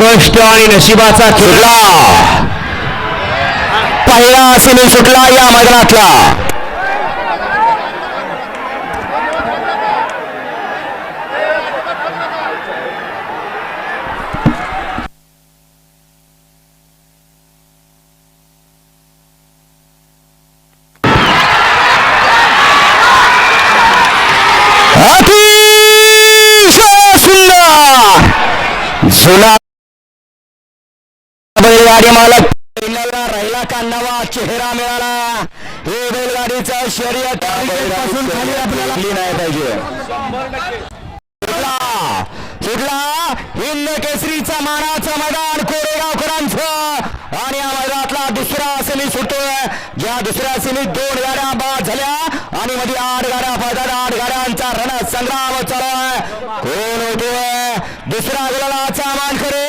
कष्ट आणि नशिबाचा खेळला पहिला सेमी सुटला या मैदानातला. अतिशय सुंदर. जुना बैलगाडी मालक पहिल्याला राहिला का नवा चेहरा मिळाला? हे बैलगाडीचा शर्यत पासून खाली आपल्याला नाही पाहिजे. सुटला. हिंद केसरीचा मानाचा मैदान कोरेगावकरांचं. आणि या मैदानातला दुसरा सेमी सुटतोय. ज्या दुसऱ्या सेमीत दोन गाड्या बाद झाल्या. आणि मध्ये आठ गाड्या पडतात आठ गाड्यांचा रण संग्राम चालू आहे. कोण होतोय? दुसरा गुलालाचा मान करे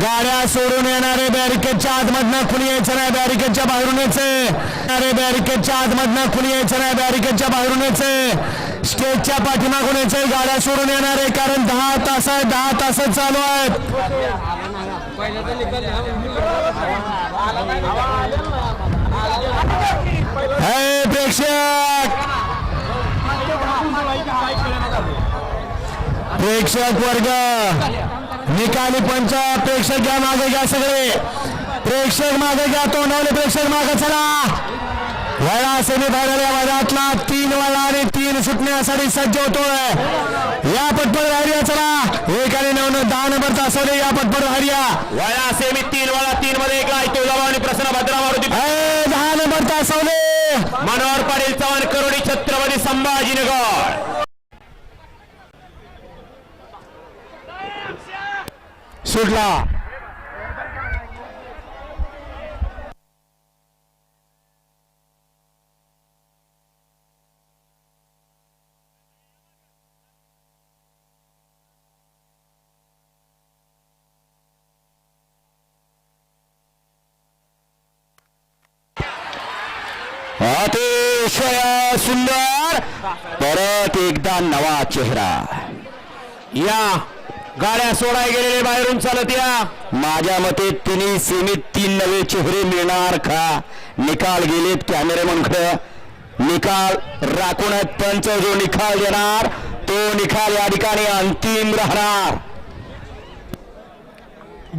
गाड्या सोडून येणारे बॅरिकेडच्या आतमधनं खुली यायचं नाही बॅरिकेडच्या बाहेरून यायचे. अरे बॅरिकेडच्या आतमधनं खुली यायचं नाही बॅरिकेडच्या बाहेरून यायचे. स्टेजच्या पाठीमागून यायचं गाड्या सोडून येणारे कारण दहा तास आहे दहा तास चालू आहेत. प्रेक्षक! प्रेक्षक वर्ग! निकाली पंच प्रेक्षक घ्या मागे घ्या सगळे. प्रेक्षक मागे घ्या तोंडावले प्रेक्षक मागे चला. वळा सेमी फायनल मैदानातला तीन वळा आणि तीन सुटण्यासाठी सज्ज होतोय. या पटपट धारिया चला. एक आणि नऊ दहा नंबर तासवले या पटपट धारिया वळा सेमी तीन वळा तीन मध्ये एक लाइट तुळजाभवानी आणि प्रसन्न भद्रा मारुती दहा नंबर तासवले मनोहर पाटील चव्हाण करोडी छत्रपती संभाजीनगर. सुटला अतिशय सुंदर. परत एकदा नवा चेहरा. या. गाड्या सोडाय गेलेले बाहेरून चालत या. माझ्या मते तिन्ही सीमित तीन नवे चेहरे मिळणार का? निकाल गेलेत कॅमेरेमनकडे निकाल राखून पंच जो निकाल देणार तो निकाल या ठिकाणी अंतिम राहणार.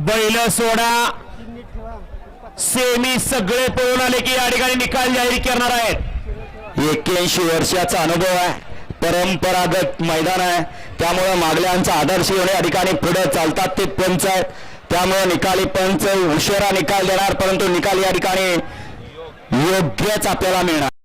बैल सोडा. सेमी सगळे पळून आले की या ठिकाणी निकाल जाहीर करणार आहेत. एक्क्याऐंशी वर्षाचा अनुभव आहे. परंपरागत मैदान आहे. त्यामुळे मागल्यांचा आदर्श घेऊन अधिकारी ठिकाणी पुढे चालतात. ते पंच आहेत. त्यामुळे निकाली पंच उशिरा निकाल देणार परंतु निकाल या ठिकाणी योग्यच आपल्याला मिळणार.